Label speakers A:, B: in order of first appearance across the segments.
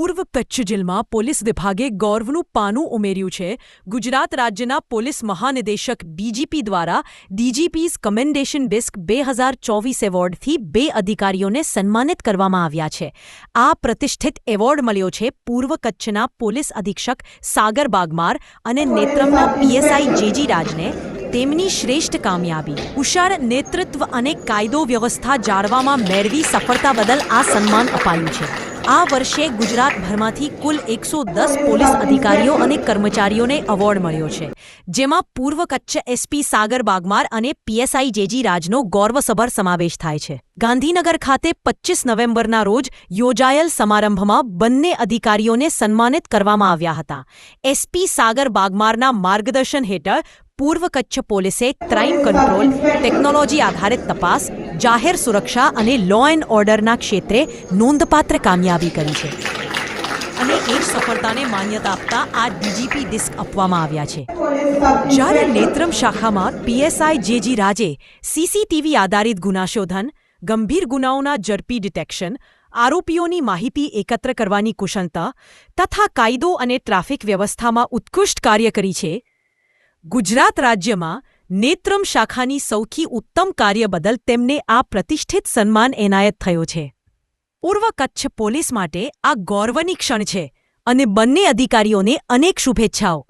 A: કચ્છ જિલ્લામાં પોલીસ વિભાગે ગૌરવનું પાનું ઉમેર્યું છે. ગુજરાત રાજ્યના પોલીસ મહાનિદેશક ડીજીપી દ્વારા ડીજીપીઝ કમેન્ડેશન ડિસ્ક બે હજાર ચોવીસ એવોર્ડથી બે અધિકારીઓને સન્માનિત કરવામાં આવ્યા છે. આ પ્રતિષ્ઠિત એવોર્ડ મળ્યો છે પૂર્વ કચ્છના પોલીસ અધિક્ષક સાગર બાગમાર અને નેત્રમના પીએસઆઈ જેજી રાજને. તેમની શ્રેષ્ઠ કામયાબી કુશળ નેતૃત્વ અને કાયદો વ્યવસ્થા જાળવામાં મેળવી સફળતા બદલ આ સન્માન અપાયું છે. આ વર્ષે ગુજરાતભરમાંથી કુલ એકસો દસ પોલીસ અધિકારીઓ અને કર્મચારીઓને એવોર્ડ મળ્યો છે. જેમાં પૂર્વ કચ્છ એસપી સાગર બાગમાર અને પીએસઆઈ જેજી રાજનો ગૌરવસભર સમાવેશ થાય છે. ગાંધીનગર ખાતે પચીસ નવેમ્બરના રોજ યોજાયેલ સમારંભમાં બંને અધિકારીઓને સન્માનિત કરવામાં આવ્યા હતા. એસપી સાગર બાગમારના માર્ગદર્શન હેઠળ પૂર્વ કચ્છ પોલીસે ક્રાઇમ કંટ્રોલ ટેકનોલોજી આધારિત તપાસ જાહેર સુરક્ષા અને લો એન્ડ ઓર્ડરના ક્ષેત્રે નોંધપાત્ર કામયાબી કરી છે. અને એ જ સફળતાને માન્યતા આપતા આ ડીજીપી ડિસ્ક આપવામાં આવ્યા છે. જ્યારે નેત્રમ શાખામાં પીએસઆઈ જેજી રાજે સીસીટીવી આધારિત ગુનાશોધન, ગંભીર ગુનાઓના ઝડપી ડિટેક્શન, આરોપીઓની માહિતી એકત્ર કરવાની કુશળતા તથા કાયદો અને ટ્રાફિક વ્યવસ્થામાં ઉત્કૃષ્ટ કાર્ય કરી છે, ગુજરાત રાજ્યમાં નેત્રમ શાખાની સૌથી ઉત્તમ કાર્ય બદલ તેમને આ પ્રતિષ્ઠિત સન્માન એનાયત થયો છે. પૂર્વ કચ્છ પોલીસ માટે આ ગૌરવની ક્ષણ છે અને બંને અધિકારીઓને અનેક શુભેચ્છાઓ.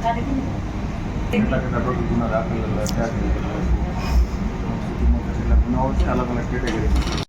B: કેટલા કેટલા ટોટલ ગુના દાખલ ક્યાં કેટલા ગુનાઓ છે અલગ અલગ કેટેગરી